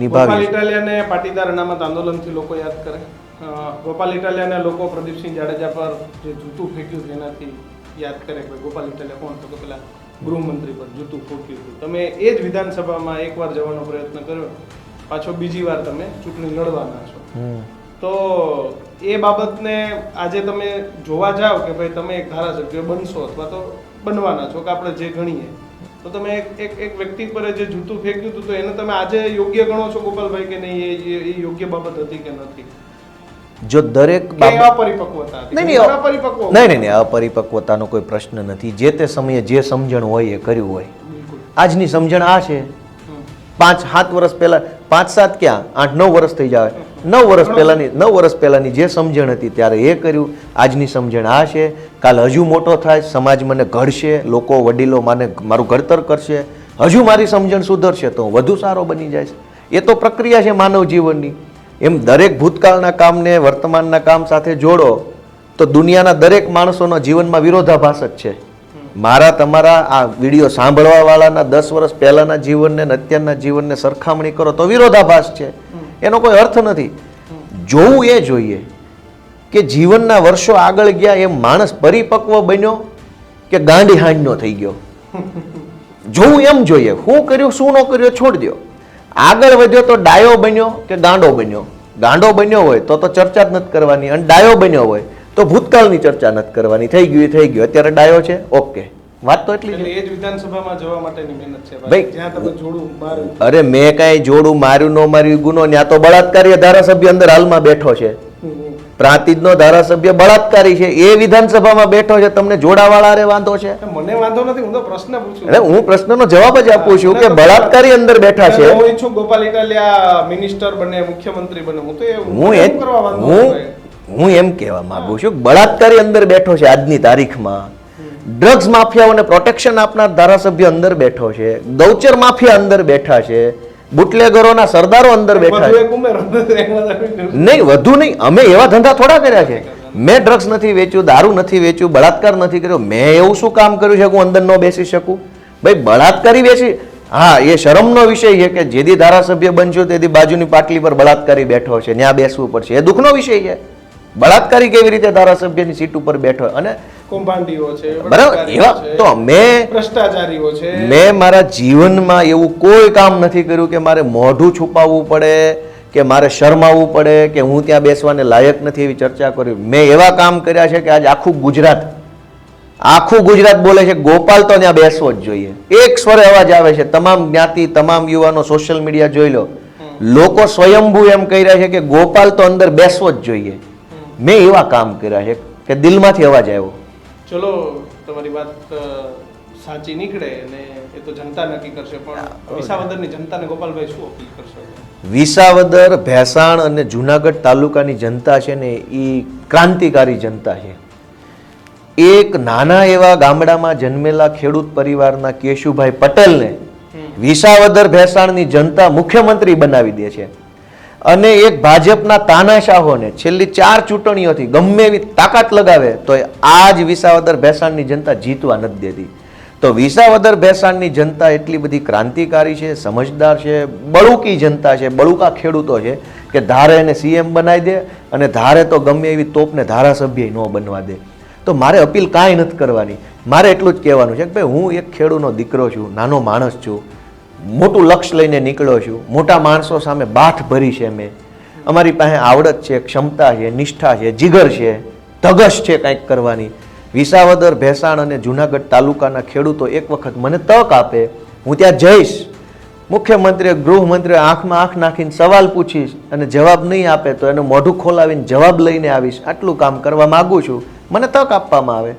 ગોપાલ ઇટાલિયાને પાટીદાર અનામત આંદોલનથી લોકો યાદ કરે. ગોપાલ ઇટાલિયાને લોકો પ્રદીપસિંહ જાડેજા પર જે જૂતું ફેંક્યું એનાથી યાદ કરે કે ગોપાલ ઇટાલિયા કોણ તો કે પેલા ગૃહમંત્રી પર જૂતું ફૂંક્યું હતું. તમે એ જ વિધાનસભામાં એકવાર જવાનો પ્રયત્ન કર્યો. પાછો બીજી વાર તમે ચૂંટણી લડવાના છો. તો એ બાબતને આજે તમે જોવા જાઓ કે ભાઈ તમે એક ધારાસભ્ય બનશો અથવા તો બનવાના છો કે આપણે જે ગણીએ. તો તમે એક એક એક વ્યક્તિ પર જે જૂતું ફેંક્યું હતું તો એને તમે આજે યોગ્ય ગણો છો ગોપાલભાઈ કે નહીં? એ- યોગ્ય બાબત હતી કે નથી? જો દરેક અપરિપક્વતા નહીં નહીં અપરિપક્વ નહીં નહીં નહીં અપરિપક્વતાનો કોઈ પ્રશ્ન નથી. જે તે સમયે જે સમજણ હોય એ કર્યું હોય. આજની સમજણ આ છે. પાંચ, સાત વર્ષ પહેલા, પાંચ, સાત ક્યાં? આઠ, નવ વર્ષ થઈ જાય. નવ વર્ષ પહેલાની, નવ વર્ષ પહેલાની જે સમજણ હતી ત્યારે એ કર્યું. આજની સમજણ આ છે. કાલ હજુ મોટો થાય, સમાજ મને ઘડશે, લોકો, વડીલો મને મારું ઘડતર કરશે. હજુ મારી સમજણ સુધરશે તો હું વધુ સારો બની જાય એ તો પ્રક્રિયા છે માનવ જીવનની. એમ દરેક ભૂતકાળના કામને, વર્તમાનના કામ સાથે જોડો, તો દુનિયાના દરેક માણસોના જીવનમાં વિરોધાભાસ જ છે. મારા તમારા આ વીડિયો સાંભળવા વાળાના દસ વર્ષ પહેલાંના જીવનને અને અત્યારના જીવનને સરખામણી કરો તો વિરોધાભાસ છે. એનો કોઈ અર્થ નથી. જોવું એ જોઈએ કે જીવનના વર્ષો આગળ ગયા એમ માણસ પરિપક્વ બન્યો કે ગાંડી હાંડનો થઈ ગયો. જોવું એમ જોઈએ. શું કર્યું, શું ન કર્યું છોડી દો આગળ વધ્યો તો ડાયો બન્યો કે ગાંડો બન્યો. ગાંડો બન્યો હોય તો તો ચર્ચા જ નથી કરવાની. અને ડાયો બન્યો હોય તો ભૂતકાળની ચર્ચા નથી કરવાની. થઈ ગયું થઈ ગયું. અત્યારે ડાયો છે. ઓકે. વાત તો એટલી એ જ વિધાનસભામાં જવા માટેની મહેનત છે ભાઈ, જ્યાં તમે જોડું મારું અરે મેં કાંઈ જોડું માર્યું ન માર્યું ગુનો ત્યાં તો બળાત્કારી ધારાસભ્ય અંદર હાલમાં બેઠો છે. પ્રાંતિજનો ધારાસભ્ય બળાત્કારી છે. એ વિધાનસભામાં બેઠો છે. તમને જોડાવાળા રે વાંધો છે? મને વાંધો નથી હું તો પ્રશ્ન પૂછું. એટલે હું પ્રશ્નનો જવાબ જ આપું છું કે બળાત્કારી અંદર બેઠા છે. હું ઈચ્છું ગોપાલ ઇટાલિયા મિનિસ્ટર બને મુખ્યમંત્રી બને. હું તો હું કરવા વાંધો હું છું? હું એમ કહેવા માંગુ છું કે બળાત્કારી અંદર બેઠો છે આજની તારીખમાં. ડ્રગ્સ માફિયાઓને પ્રોટેક્શન આપનાર ધારાસભ્ય અંદર બેઠો છે. ગૌચર માફિયા અંદર બેઠા છે. બુટલેગરોના સરદારો અંદર બેઠા છે. નહીં વધુ નહીં. અમે એવા ધંધા થોડા કર્યા છે. મેં ડ્રગ્સ નથી વેચ્યું દારૂ નથી વેચ્યું બળાત્કાર નથી કર્યો. મેં એવું શું કામ કર્યું છે હું અંદર ન બેસી શકું? ભાઈ બળાત્કારી બેસી હા એ શરમનો વિષય છે કે જેથી ધારાસભ્ય બનશો તેથી બાજુની પાટલી પર બળાત્કારી બેઠો છે ત્યાં બેસવું પડશે. એ દુઃખનો વિષય છે. બળાત્કારી કેવી રીતે ધારાસભ્યની સીટ ઉપર બેઠો અને કૌભાંડીઓ છે બરાબર એવા તો મેં ભ્રષ્ટાચારીઓ છે. મેં મારા જીવનમાં એવું કોઈ કામ નથી કર્યું કે મારે મોઢું છુપાવવું પડે કે મારે શરમાવવું પડે કે હું ત્યાં બેસવાને લાયક નથી એવી ચર્ચા કરી. મેં એવા કામ કર્યા છે કે આજ આખું ગુજરાત આખું ગુજરાત બોલે છે ગોપાલ તો ત્યાં બેસવો જ જોઈએ. એક સ્વરે અવાજ આવે છે તમામ જ્ઞાતિ તમામ યુવાનો સોશિયલ મીડિયા જોઈ લો. લોકો સ્વયંભૂ એમ કહી રહ્યા છે કે ગોપાલ તો અંદર બેસવો જ જોઈએ. મેં એવા કામ કર્યા છે કે દિલમાંથી અવાજ આવ્યો. ચલો તમારી વાત સાચી નીકળે અને એ તો જનતા નક્કી કરશે પણ વિસાવદરની જનતાને ગોપાલભાઈ શું અપીલ કરશો? વિસાવદર ભેસાણ અને જુનાગઢ તાલુકાની જનતા છે ને એ ક્રાંતિકારી જનતા છે. એક નાના એવા ગામડામાં જન્મેલા ખેડૂત પરિવારના કેશુભાઈ પટેલને વિસાવદર ભેસાણની જનતા મુખ્યમંત્રી બનાવી દે છે. અને એક ભાજપના તાનાશાહોને છેલ્લી ચાર ચૂંટણીઓથી ગમે એવી તાકાત લગાવે તો આ જ વિસાવદર ભેસાણની જનતા જીતવા નથી દેતી. તો વિસાવદર ભેસાણની જનતા એટલી બધી ક્રાંતિકારી છે, સમજદાર છે, બળુકી જનતા છે, બળુકા ખેડૂતો છે, કે ધારે એને સીએમ બનાવી દે અને ધારે તો ગમે એવી તોપને ધારાસભ્ય ન બનવા દે. તો મારે અપીલ કાંઈ નથી કરવાની. મારે એટલું જ કહેવાનું છે કે ભાઈ, હું એક ખેડૂતનો દીકરો છું, નાનો માણસ છું મોટું લક્ષ્ય લઈને નીકળ્યો છું. મોટા માણસો સામે બાથ ભરી છે મેં અમારી પાસે આવડત છે, ક્ષમતા છે, નિષ્ઠા છે, જીગર છે, ધગશ છે કંઈક કરવાની. વિસાવદર, ભેસાણ અને જુનાગઢ તાલુકાના ખેડૂતો એક વખત મને તક આપે. હું ત્યાં જઈશ. મુખ્યમંત્રીએ, ગૃહમંત્રીએ આંખમાં આંખ નાખીને સવાલ પૂછીશ અને જવાબ નહીં આપે તો એનું મોઢું ખોલાવીને જવાબ લઈને આવીશ. આટલું કામ કરવા માગું છું. મને તક આપવામાં આવે.